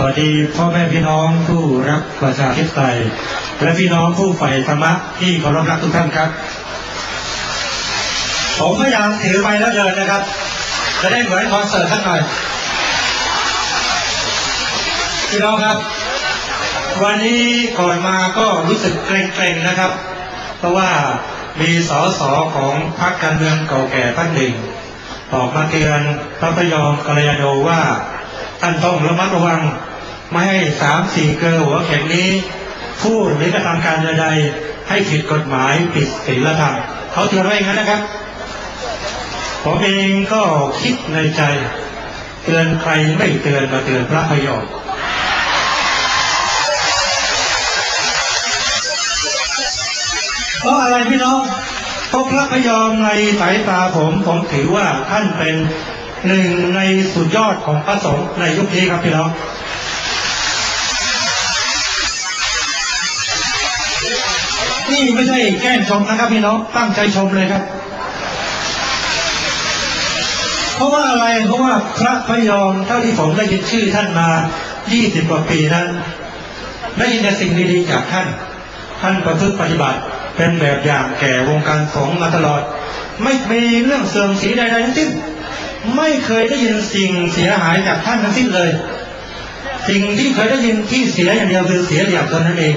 สวัสดีพ่อแม่พี่น้องผู้รักประชาธิปไตยและพี่น้องผู้ใฝ่ธรรมะที่เคารพรักทุกท่านครับ ผมพยายามถือไปแล้วเดินนะครับ จะได้เหมือนคอนเสิร์ตสักหน่อยพี่น้องครับ วันนี้ก่อนมาก็รู้สึกเกรงๆนะครับ เพราะว่ามีสสของพรรคการเมืองเก่าแก่ท่านหนึ่งออกมาเตือนพระพยอมกัลยาโนว่าท่านต้องระมัดระวัง ไม่ให้สามสี่เกลอหัวเข็มนี้ พูดหรือกระทำการใดๆให้ผิดกฎหมายผิดศีลธรรมเขาเตือนไว้อย่างนั้นนะครับ ผมเองก็คิดในใจ เตือนใครไม่เตือนมาเตือนพระพยอมเพราะอะไรพี่น้องเพราะพระพยอมในสายตาผมผมถือว่าท่านเป็นหนึ่งในสุดยอดของพระสงฆ์ในยุคนี้ครับพี่น้อง นี่ไม่ใช่แกล้งชมนะครับพี่น้องตั้งใจชมเลยครับ เพราะว่าอะไรเพราะว่าพระพยอมเท่าที่ผมได้ยินชื่อท่านมา20กว่าปีนั้นได้ยินแต่สิ่งดีๆจากท่าน ท่านประพฤติปฏิบัติเป็นแบบอย่างแก่วงการสงฆ์มาตลอด ไม่มีเรื่องเสื่อมเสียใดๆทั้งสิ้น ไม่เคยได้ยินสิ่งเสียหายจากท่านทั้งสิ้นเลย สิ่งที่เคยได้ยินที่เสียอย่างเดียวคือเสียอย่างตนนั้นเอง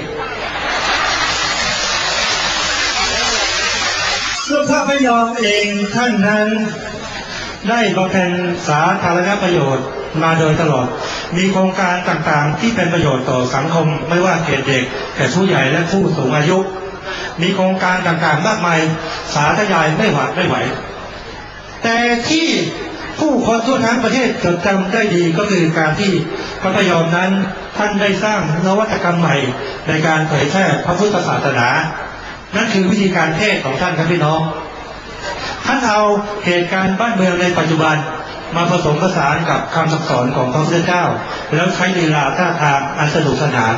ส่วน พระพยอมเองท่านนั้น ได้บำเพ็ญสาธารณประโยชน์มาโดยตลอด มีโครงการต่างๆ ที่เป็นประโยชน์ต่อสังคม ไม่ว่าแก่เด็กแก่ผู้ใหญ่และผู้สูงอายุ มีโครงการต่างๆ มากมาย สาธยายไม่หวาดไม่ไหว แต่ที่ผู้คนทั่วทั้งประเทศจดจำได้ดีก็คือการที่พระพยอมนั้นท่านได้สร้างนวัตกรรมใหม่ในการเผยแพร่พระพุทธศาสนา นั่นคือวิธีการเทศของท่านครับพี่น้อง ท่านเอาเหตุการณ์บ้านเมืองในปัจจุบันมาผสมผสานกับคำสั่งสอนของพระพุทธเจ้า แล้วใช้ลีลาท่าทางอันสนุกสนาน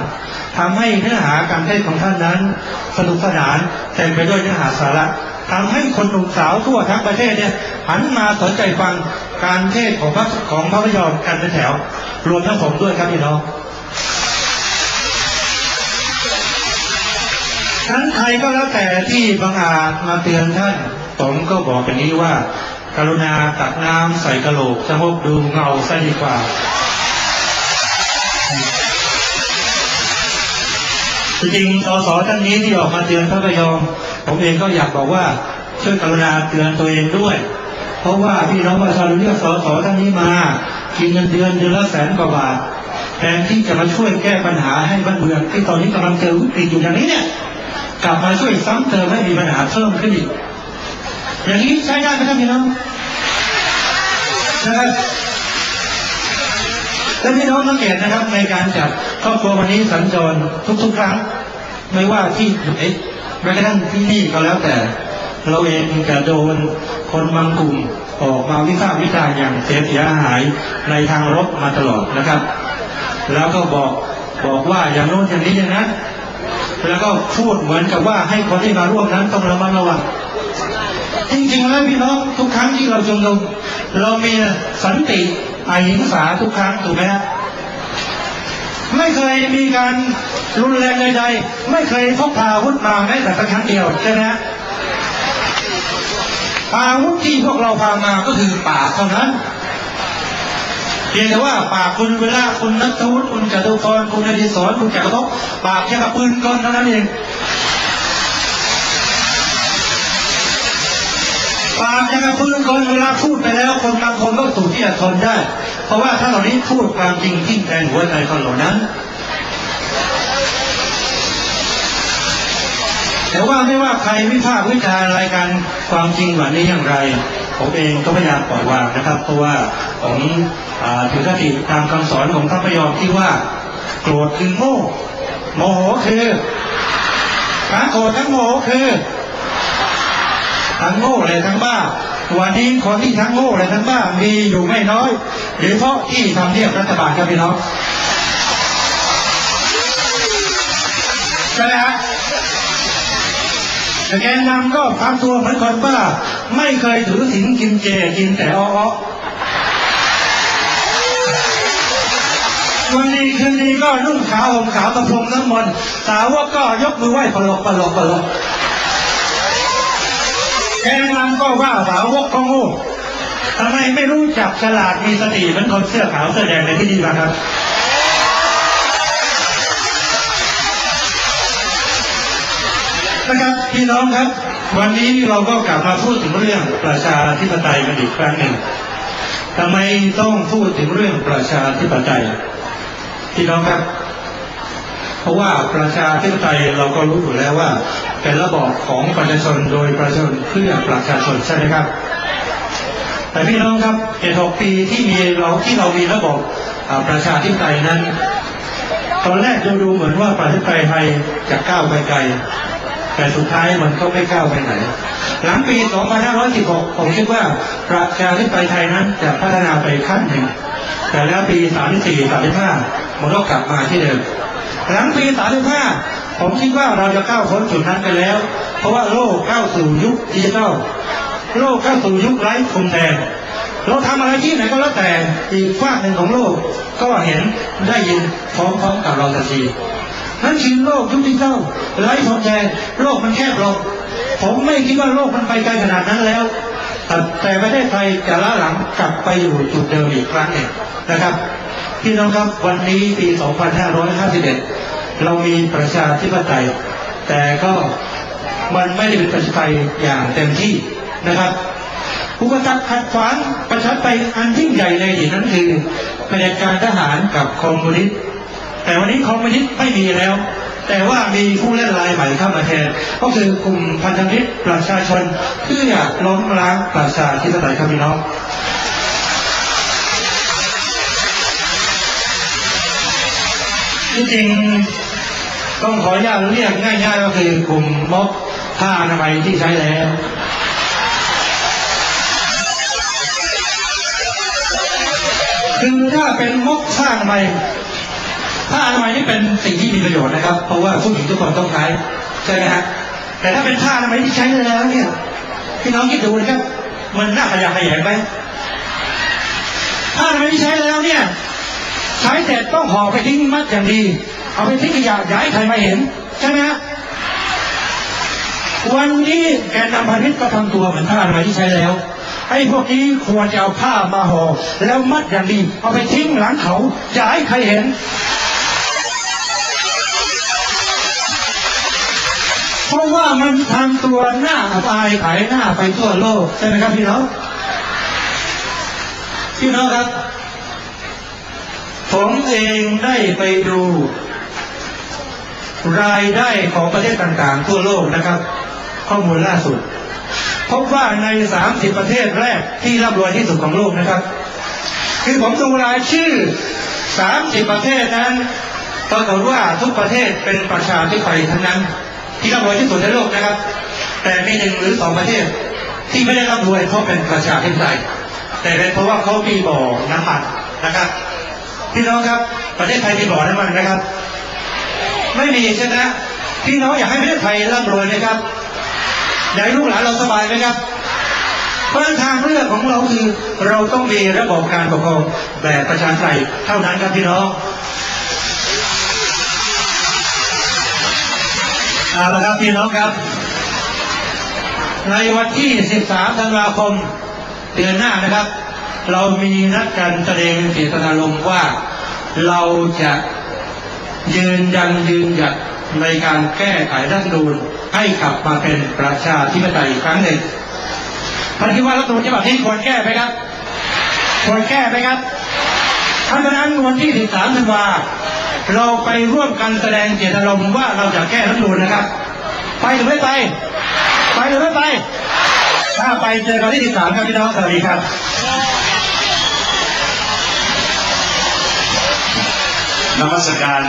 ทำให้เนื้อหาการเทศของท่านนั้น สนุกสนานเต็มไปด้วยเนื้อหาสาระทำให้คนหนุ่มสาวทั่วทั้งประเทศเนี่ยหันมาสนใจฟังการเทศของพระของพระพยอมกันเป็นแถว รวมทั้งผมด้วยครับพี่น้องทั้นใครก็แล้วแต่ที่บังอาจมาเตือนท่าน ผมก็บอกอย่างนี้ว่า กรุณาตักน้ำใส่กระโหลกสงบดูเงาซะดีกว่า จริงๆสสท่านนี้ที่ออกมาเตือนพระพยอม ผมเองก็อยากบอกว่าช่วยกรุณาเตือนตัวเองด้วย เพราะว่าพี่น้องประชาชนเลือกสสท่านนี้มา กินเงินเดือนเดือนละแสนกว่าบาทแทนที่จะมาช่วยแก้ปัญหาให้บ้านเมืองที่ตอนนี้กำลังเจอวิกฤตอยู่อย่างนี้เนี่ยกลับมาช่วยซ้ำเติมให้มีปัญหาเพิ่มขึ้นอีก อย่างนี้ใช้ได้ไหมครับพี่น้องนะครับและพี่น้องสังเกตนะครับ ในการจัดครอบครัววันนี้สัญจรทุกๆครั้ง ไม่ว่าที่ไหนแม้กระทั่งที่นี่ก็แล้วแต่ เราเองจะโดนคนบางกลุ่มออกมาวิพากษ์วิจารณ์อย่างเสียเสียหายในทางลบมาตลอดนะครับ แล้วก็บอกบอกว่าอย่างโน้นอย่างนี้อย่างนั้นแล้วก็พูดเหมือนกับว่าให้คนที่มาร่วมนั้นต้องระมัดระวัง จริงๆแล้วพี่น้องทุกครั้งที่เราชุมนุม เรามีสันติอหิงสาทุกครั้งถูกไหมฮะไม่เคยมีการรุนแรงใดๆไม่เคยพกพาอาวุธมาแม้แต่ครั้งเดียวใช่ไหมฮะอาวุธที่พวกเราพามาก็คือปากเท่านั้นเพียงแต่ว่าปากคุณเวลาคุณนัทวุฒิคุณจตุพรคุณอดิศรคุณจักรภพปากแค่กับปืนกลเท่านั้นเอง ปากแค่กับปืนกลเวลาพูดไปแล้ว คนบางคนก็ถูกที่จะทนได้ เพราะว่าถ้าเหล่านี้พูดความจริงที่แทงหัวใจคนเหล่านั้น แต่ว่าไม่ว่าใครวิพากษ์วิจารณ์รายการความจริงแบบนี้อย่างไรผมเองก็พยายามปล่อยวางนะครับ เพราะว่าผมอ่าถือคติตามคำสอนของพระพยอมที่ว่า โกรธคือโง่โมโหคือทั้งโกรธทั้งโมโหคือ ทั้งโง่และทั้งบ้า วันนี้คนที่ทั้งโง่และทั้งบ้ามีอยู่ไม่น้อยโดยเฉพาะที่ทำเนียบรัฐบาลครับพี่น้องใช่ไหมฮะแต่แกนนำก็ทำตัวเหมือนคนบ้า ไม่เคยถือศีลกินเจกินแต่อ้อวันนี้คืนนี้ก็นุ่งขาวห่มขาวตะพรมน้ำมนต์สาวกก็ยกมือไหว้ปลกปลกปลก แกนนำก็ว่าสาวกก็โง่ทำไมไม่รู้จักฉลาดมีสติเหมือนคนเสื้อขาวเสื้อแดงในที่นี้บ้างครับนะครับพี่น้องครับ วันนี้เราก็กลับมาพูดถึงเรื่องประชาธิปไตยกันอีกครั้งหนึ่งทำไมต้องพูดถึงเรื่องประชาธิปไตยพี่น้องครับ เพราะว่าประชาธิปไตยเราก็รู้อยู่แล้วว่า เป็นระบอบของประชาชนโดยประชาชนเพื่อประชาชนใช่ไหมครับ แต่พี่น้องครับเจ็ดหกปีที่มีเราที่เรามีระบบประชาธิปไตยนั้น ตอนแรกดูดูเหมือนว่าประเทศไทยไทยจะก้าวไปไกล แต่สุดท้ายมันก็ไม่ก้าวไปไหน หลังปี 2516 ผมคิดว่าประชาธิปไตยไทยนั้นจะพัฒนาไปขั้นหนึ่ง แต่แล้วปี 34 35มันก็กลับมาที่เดิม หลังปี 35 ผมคิดว่าเราจะก้าวพ้นจุดนั้นไปแล้ว เพราะว่าโลกก้าวสู่ยุคดิจิทัลโลกก้าวสู่ยุคไร้พรมแดนเราทำอะไรที่ไหนก็แล้วแต่อีกฝากหนึ่งของโลกก็เห็นได้ยินพร้อมๆกับเราทันทีนั่นคือโลกยุคดิจิทัลไร้พรมแดนโลกมันแคบลงผมไม่คิดว่าโลกมันไปไกลขนาดนั้นแล้ว แต่แต่ประเทศไทยจะล้าหลังกลับไปอยู่จุดเดิมอีกครั้งหนึ่งนะครับ พี่น้องครับวันนี้ปี 2551 เรามีประชาธิปไตย แต่ก็มันไม่ได้เป็นประชาธิปไตยอย่างเต็มที่นะครับอุปสรรคขัดขวางประชาธิปไตยอันยิ่งใหญ่ในอดีตนั้นคือเผด็จการทหารกับคอมมิวนิสต์แต่วันนี้คอมมิวนิสต์ไม่มีแล้ว แต่ว่ามีผู้เล่นรายใหม่เข้ามาแทน ก็คือกลุ่มพันธมิตรประชาชนเพื่อล้มล้างประชาธิปไตยครับพี่น้องที่จริง ต้องขออนุญาตเรียกง่ายๆก็คือกลุ่มม็อบผ้าอนามัยที่ใช้แล้วคือถ้าเป็นม็อบผ้าอนามัยผ้าอนามัยนี่เป็นสิ่งที่มีประโยชน์นะครับ เพราะว่าผู้หญิงทุกคนต้องใช้ใช่ไหมฮะแต่ถ้าเป็นผ้าอนามัยที่ใช้แล้วเนี่ยพี่น้องคิดดูนะครับ มันน่าขยะแขยงไหมผ้าอนามัยที่ใช้แล้วเนี่ย ใช้เสร็จต้องห่อไปทิ้งมัดอย่างดี เอาไปทิ้งขยะอย่าให้ใครมาเห็น ใช่ไหมฮะวันนี้แกนนำพาณิชย์ก็ทำตัวเหมือนผ้าอนามัยที่ใช้แล้วไอ้พวกนี้ควรจะเอาผ้ามาห่อแล้วมัดอย่างดีเอาไปทิ้งหลังเขาอย่าให้ใครเห็นเพราะว่ามันทำตัวหน้าอายขายหน้าไปทั่วโลกใช่ไหมครับพี่น้องพี่น้องครับ ผมเองได้ไปดู รายได้ของประเทศต่างๆ ทั่วโลกนะครับ ข้อมูลล่าสุด พบว่าใน 30 ประเทศแรกที่ร่ำรวยที่สุดของโลกนะครับ คือผมดูรายชื่อ 30 ประเทศนั้นปรากฏว่าทุกประเทศเป็นประชาธิปไตยทั้งนั้น ที่ร่ำรวยที่สุดในโลกนะครับ แต่มีหนึ่งหรือสองประเทศ ที่ไม่ได้ร่ำรวยเพราะเป็นประชาธิปไตยแต่เป็นเพราะว่าเขามีบ่อน้ำมันนะครับพี่น้องครับประเทศไทยมีบ่อน้ำมันนะครับ ไม่มีใช่ไหมพี่น้องอยากให้ประเทศไทยร่ำรวยไหมครับอยากให้ลูกหลานเราสบายไหมครับเพราะนั้นทางเลือกของเราคือเราต้องมีระบบการปกครองแบบประชาธิปไตยเท่านั้นครับพี่น้องเอาละครับพี่น้องครับ ในวันที่ 13 ธันวาคมเดือนหน้านะครับ เรามีนัดการแสดงเจตนารมณ์ว่าเราจะ ยืนยันยืนหยัดในการแก้ไขรัฐธรรมนูญให้กลับมาเป็นประชาธิปไตยอีกครั้งหนึ่งท่านคิดว่ารัฐธรรมนูญฉบับนี้ควรแก้ไหมครับ ควรแก้ไหมครับเพราะฉะนั้นวันที่ 13 ธันวาเราไปร่วมกันแสดงเจตนารมณ์ว่าเราจะแก้รัฐธรรมนูญนะครับ ไปหรือไม่ไป ไปหรือไม่ไป ถ้าไปเจอกันที่ 13 ครับพี่น้องสวัสดีครับนมัสการ